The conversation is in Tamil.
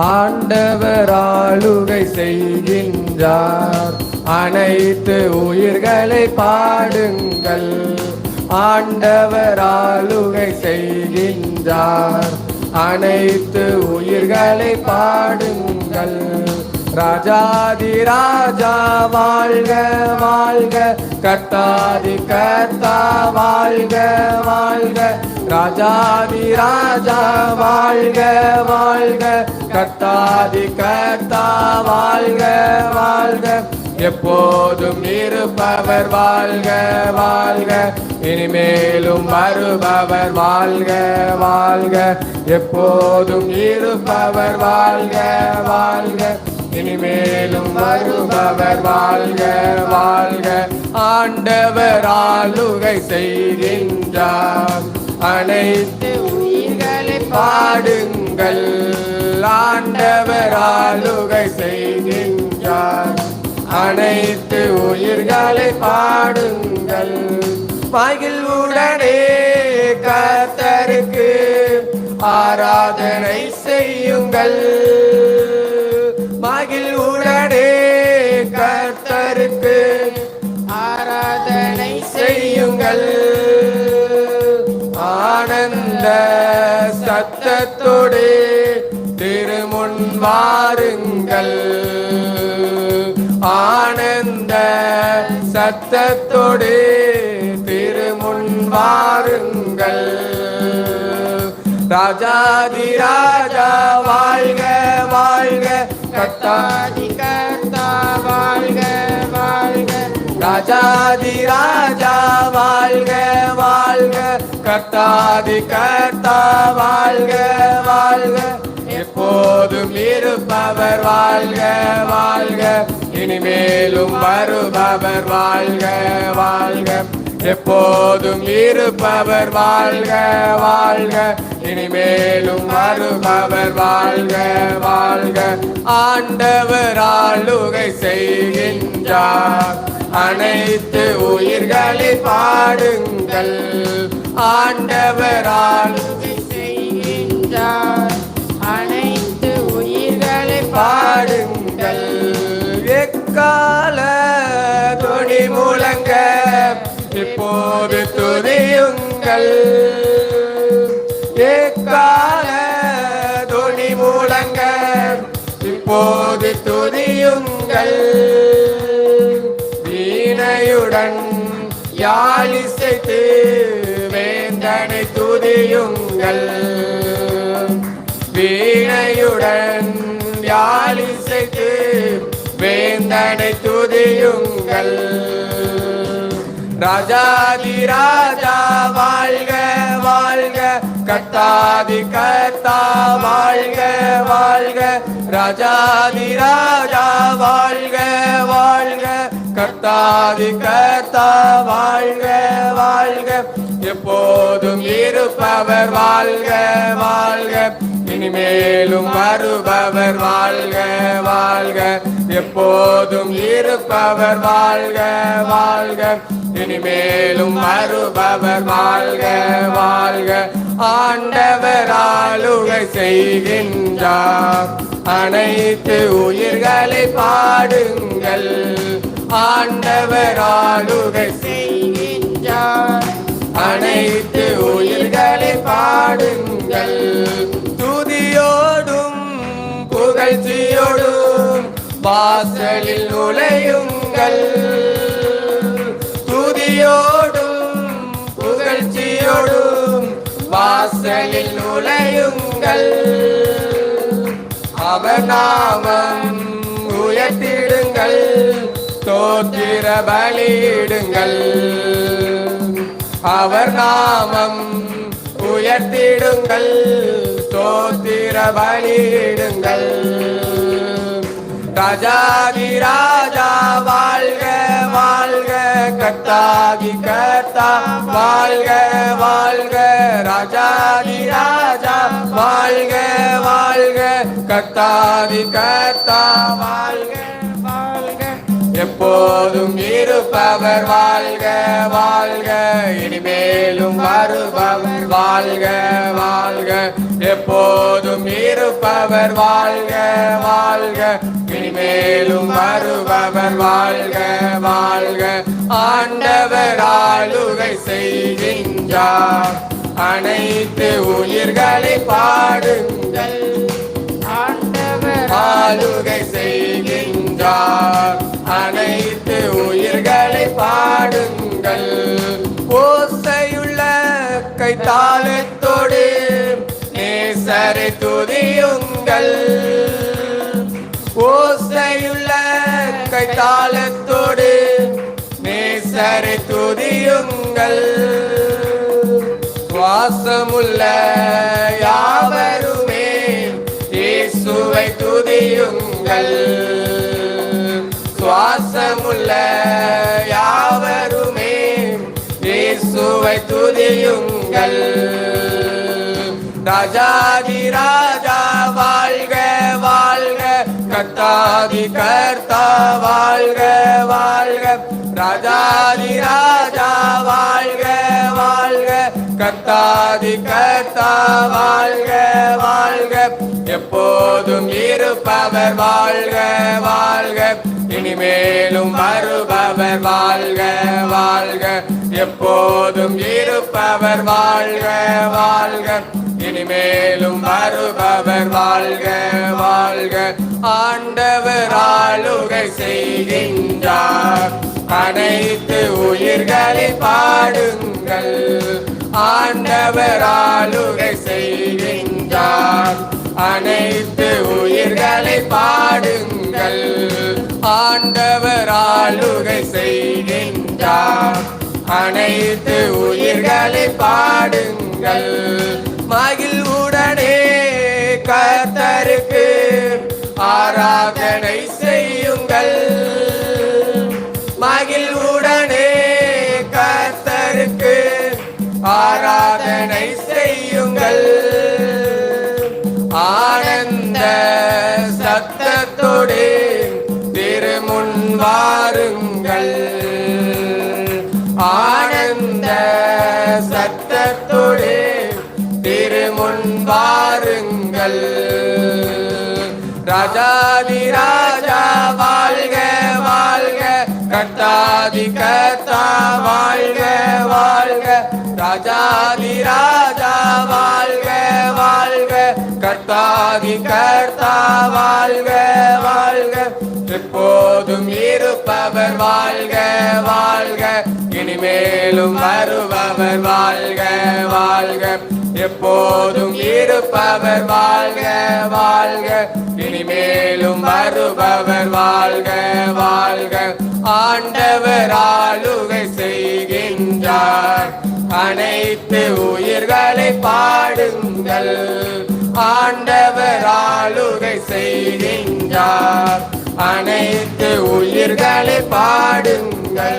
ஆண்டவர் ஆளுகை செய்கின்றார். அனைத்து உயிர்களை பாடுங்கள். ஆண்டவர் ஆளுகை செய்கின்றார். அனைத்து உயிர்களை பாடுங்கள். ராஜாதி ராஜா வாழ்க வாழ்க. கத்தாதி கத்தா வாழ்க வாழ்க. ராஜாதி ராஜா வாழ்க வாழ்க. கர்த்தாதி கர்த்தா வாழ்க வாழ்க. எப்போதும் இருப்பவர் வாழ்க வாழ்க. இனிமேலும் வருபவர் வாழ்க வாழ்க. எப்போதும் இருப்பவர் வாழ்க வாழ்க. இனிமேலும் வருபவர் வாழ்க வாழ்க. ஆண்டவர் ஆளுகை செய்கின்றார். அனைத்து உயிர்களை பாடுங்கள். ஆண்டவர் ஆளுகை செய்கின்றார். அனைத்து உயிர்களை பாடுங்கள். மகிழ்வுடனே கத்தருக்கு ஆராதனை செய்யுங்கள். மகிழ்வுடனே கத்தருக்கு ஆராதனை செய்யுங்கள். ஆனந்த சத்தத்தோடு திருமுன் வாருங்கள். ஆனந்த சத்தத்தோடு திருமுன் வாருங்கள். ராஜாதி ராஜா வாழ்க வாழ்க. கத்தாதி கத்தா வாழ்க வாழ்க. ராஜாதி ராஜா வாழ்க வாழ்க. கர்த்தாதி கர்த்தா வாழ்க வாழ்க. எப்போதும் இருப்பவர் வாழ்க வாழ்க. இனிமேலும் வருபவர் வாழ்க வாழ்க. எப்போதும் இருப்பவர் வாழ்க வாழ்க. இனிமேலும் வருபவர் வாழ்க வாழ்க. ஆண்டவர் ஆளுகை செய்கின்றார். அனைத்து உயிர்களை பாடுங்கள். ஆண்டவர் ஆளுகை செய்கின்றார். அனைத்து உயிர்களை பாடுங்கள். எக்கால துணி முழங்க இப்போது துதியுங்கள். எக்கால துணி முழங்க இப்போது துதியுங்கள். வீணையுடன் யாழிசைத்து வேந்தனை துதியுங்கள். வீணையுடன் யாழிசைத்து வேந்தனை துதியுங்கள். ராஜாதி ராஜா வாழ்க வாழ்க கத்தாதி கத்தா வாழ்க வாழ்க. ராஜாதி ராஜா வாழ்க வாழ்க. கர்த்தாதி கர்த்தா வாழ்க வாழ்க. எப்போதும் இருப்பவர் வாழ்க வாழ்க. இனிமேலும் வருபவர் வாழ்க வாழ்க. எப்போதும் இருப்பவர் வாழ்க வாழ்க. இனிமேலும் வருபவர் வாழ்க வாழ்க. ஆண்டவர் ஆளுகை செய்கின்றார். அனைத்து உயிர்களை பாடுங்கள். ஆண்டவர் ஆளுகை செய்கின்றார். அனைத்து உயிர்களை பாடுங்கள். துதியோடும் புகழ்ச்சியோடும் வாசலில் நுழையுங்கள். துதியோடும் புகழ்ச்சியோடும் வாசலில் நுழையுங்கள். அவர் நாமம் தோத்திர பலியிடுங்கள் அவர் நாமம் உயர்த்திடுங்கள். தோத்திர பலியிடுங்கள் ராஜாதி ராஜா வாழ்க வாழ்க கர்த்தாகி கர்த்தா. வாழ்க வாழ்க ராஜாதி ராஜா. வாழ்க வாழ்க கர்த்தாதி கர்த்தா. வாழ்க எப்போதும் இருப்பவர் வாழ்க வாழ்க. இனிமேலும் வருபவர் வாழ்க வாழ்க. எப்போதும் இருப்பவர் வாழ்க வாழ்க. இனிமேலும் வருபவர் வாழ்க வாழ்க. ஆண்டவர் ஆளுகை செய்கின்றார். அனைத்து உயிர்களை பாடுங்கள். ஆண்டவர் ஆளுகை செய்கின்றார். அனைத்து உயிர்களை பாடுங்கள். ஓசையுள்ள கைத்தாளத்தோடு நேசரை துதியுங்கள். ஓசையுள்ள கைத்தாளத்தோடு நேசரை துதியுங்கள். சுவாசமுள்ள யாவருமே இயேசுவை துதியுங்கள். பாசமுள்ள யாவருமே இயேசுவை துதியுங்கள். ராஜாதி ராஜா வாழ்க வாழ்க. கர்த்தாதி கர்த்தா வாழ்க வாழ்க. ராஜாதி ராஜா வாழ்க வாழ்க. கர்த்தாதி கர்த்தா வாழ்க வாழ்க. எப்போதும் இருப்பவர் வாழ்க வாழ்க. இனிமேலும் வருபவர் வாழ்க வாழ்க. எப்போதும் இருப்பவர் வாழ்க வாழ்க. இனிமேலும் வருபவர் வாழ்க வாழ்க. ஆண்டவர் ஆளுகை செய்கின்றார். அனைத்து உயிர்களை பாடுங்கள். ஆண்டவர் ஆளுகை செய்கின்றார். அனைத்து உயிர்களை பாடுங்கள். ஆண்டவர் ஆளுகை செய்கின்றார். அனைத்து உயிர்களை பாடுங்கள். மகிழ்வுடனே கத்தருக்கு ஆராதனை செய்யுங்கள். மகிழ்வுடனே கத்தருக்கு ஆராதனை செய்யுங்கள். ஆனந்த வாருங்கள். ஆனந்த சத்தத்தோடு திருமுன் வாருங்கள். ராஜாதி ராஜா வாழ்க வாழ்க. கர்த்தாதி கர்த்தா வாழ்க வாழ்க. ராஜாதி ராஜா வாழ்க வாழ்க. கர்த்தாதி கர்த்தா வாழ்க வாழ்க. எப்போதும் இருப்பவர் வாழ்க வாழ்க. இனிமேலும் வருபவர் வாழ்க வாழ்க. எப்போதும் இருப்பவர் வாழ்க வாழ்க. இனிமேலும் வருபவர் வாழ்க வாழ்க. ஆண்டவர் ஆளுகை செய்கின்றார். அனைத்து உயிர்களை பாடுங்கள். ஆண்டவர் ஆளுகை செய்கின்றார். அனைத்து உயிர்களை பாடுங்கள்.